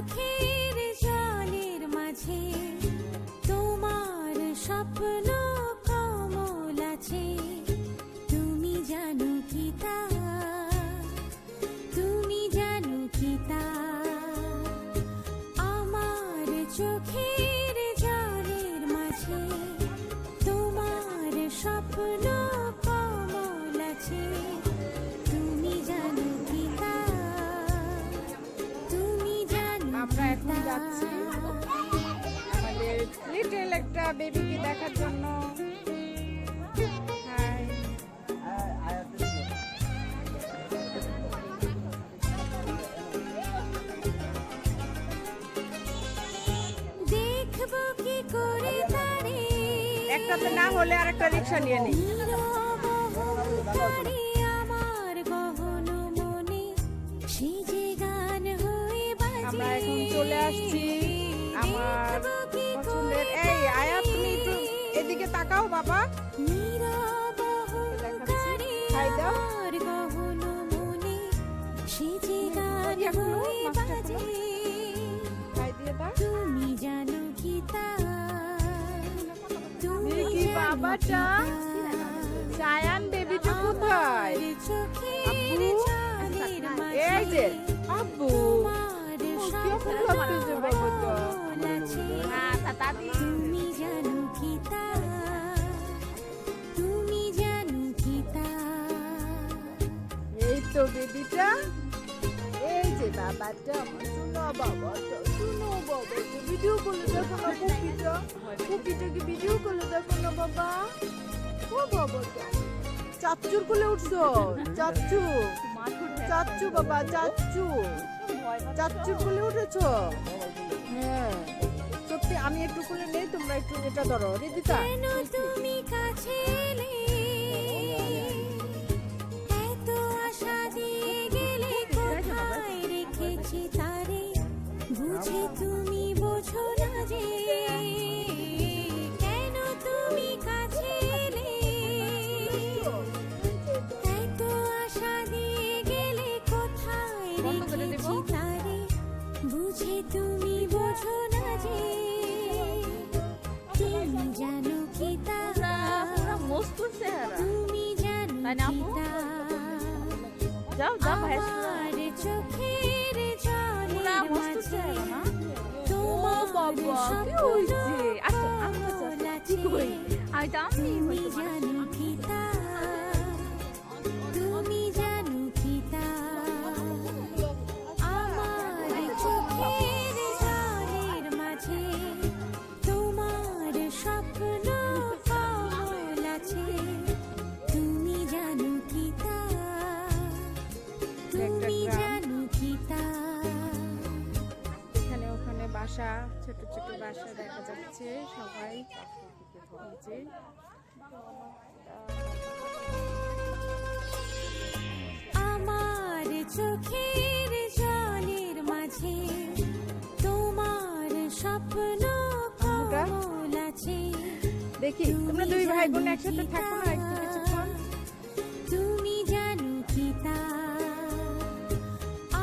চোখের জলের মাঝে তোমার স্বপ্ন কমল আছে। তুমি তুমি আমার চোখের মাঝে তোমার স্বপ্ন বেবিকে দেখার জন্য। একটাতে না হলে আর একটা রিক্সা নিয়ে নিই তাকাও বাবা। খাই দাও। খাই দিয়ে দাও। বাবাটা। সায়ান বেবিটা কোথায়? এই যে আব্বু। তুমি জানো কি তা? আমার শোনো বাবাটা শোনো ভিডিও ভিডিও বাবা? কোলে উঠছো? চাচ্চু বাবা, চাচ্চু, চাচ্চুর কোলে উঠেছো? হ্যাঁ সত্যি আমি একটু কোলে নেই, তোমরা একটু এটা ধরো রিদিতা তুমি কাছে? বুঝে তুমি বোঝো না যে তুমি জানো কি তা? মস্তুর তুমি জানো কি? তা? যাও যাও ভাইয়ের স্বপ্ন হইছে আসো আমি। কই আমি তো বাসা ছোট ছোট বাসা দেখা যাচ্ছে সবাই। যে। আমার চোখের জলের মাঝে তোমার স্বপ্ন কমল আছে। দেখি তোমরা দুই ভাই বোন একসাথে থাকো না একটু কিছুক্ষণ? তুমি জানো কি তা?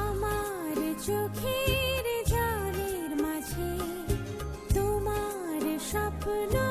আমার চোখের স্বপ্ন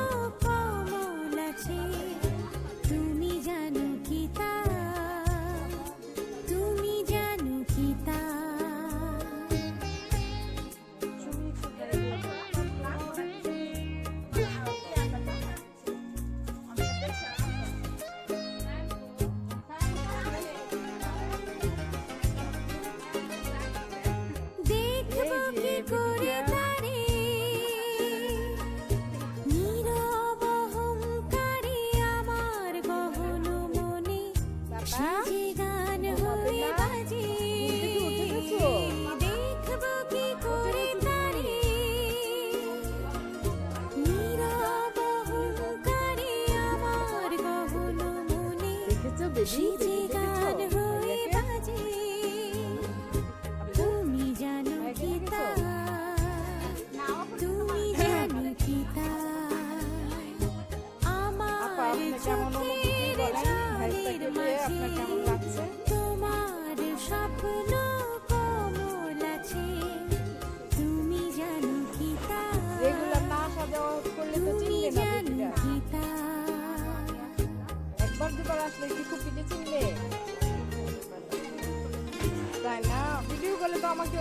Strategy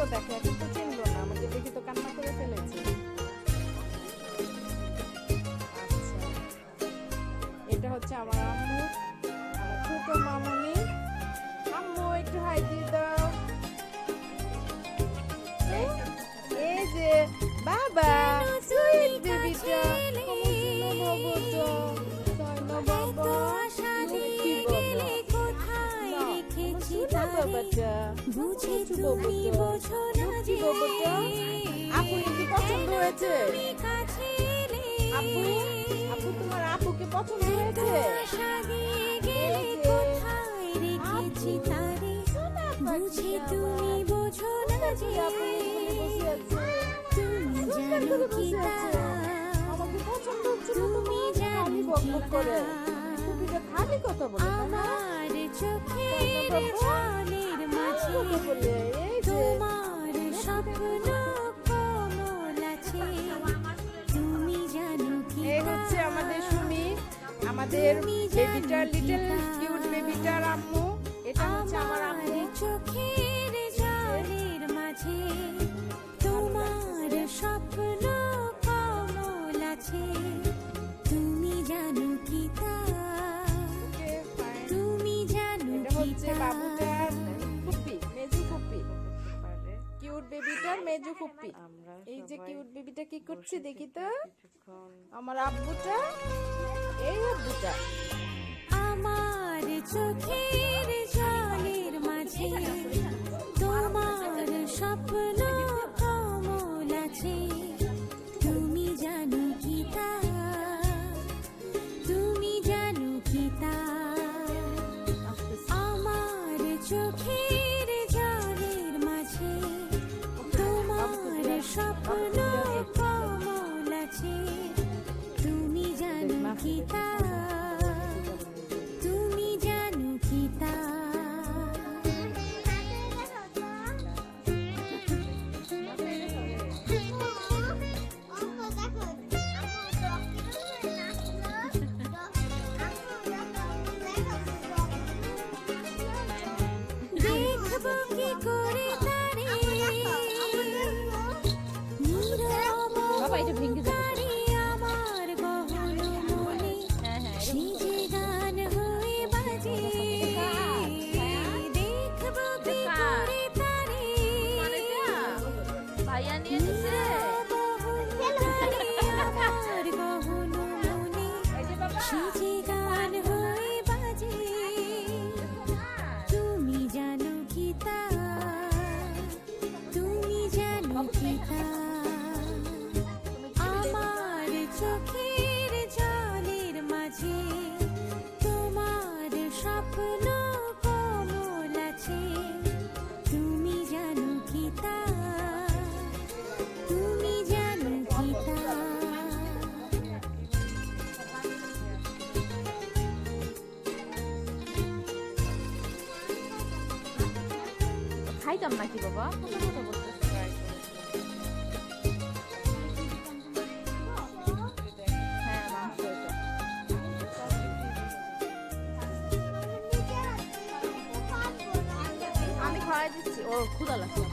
আমাকেও দেখে এখন তো চিনলো না। আমাকে দেখে তো কান্না করে ফেলেছে। আচ্ছা। এটা হচ্ছে আমার আম্মু। আমার ছোট মামনি। আম্মু একটু হাই দিয়ে দাও। এই, যে বাবা সুইট বেবিটা বাবা লক্ষ্মী বাবাটা বুঝে তুমি বোঝো না যে বাবাটা আপু কি পছন্দ হয়েছে? তুমি আপু আপু তোমার আপুকে পছন্দ হয়েছে? আশা গেলে কোথায় রেখেছি তারে? বুঝে তুমি বোঝো না যে তুমি জানো কি তা। আমাকে পছন্দ হচ্ছে তুমি জানো কি করে তা? টুপিটা খালি কথা বলে না? চোখের জলের মাঝে তোমার স্বপ্ন কোমল আছে। তুমি জানো কি এই হচ্ছে আমাদের সুমি আমাদের বেবিটার লিটল কিউট বেবিটার আম্মু এটা হচ্ছে আমার আম্মু। চোখের জলের মাঝে তোমার স্বপ্ন কমল আছে। তুমি জানো ফুপ্পি এই যে কিউট বেবিটা কি করছে দেখি তো। আমার আব্বুটা এই আব্বুটা। আমার চোখের জলের মাঝে তোমার স্বপ্ন খাইতাম নাকি বাবা? আমি খাওয়াই দিচ্ছি। ও ক্ষুদা লাগছে।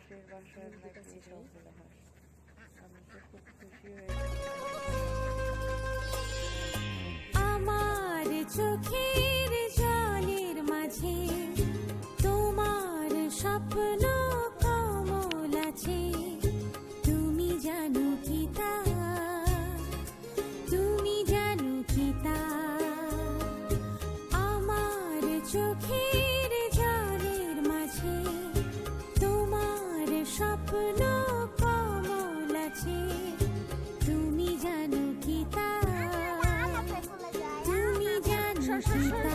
পাশের বাসার নাকি সবগুলো হয়। আমি তো খুব খুশি হয়েছি আমার চোখের জলের মাঝে তোমার স্বপ্ন 是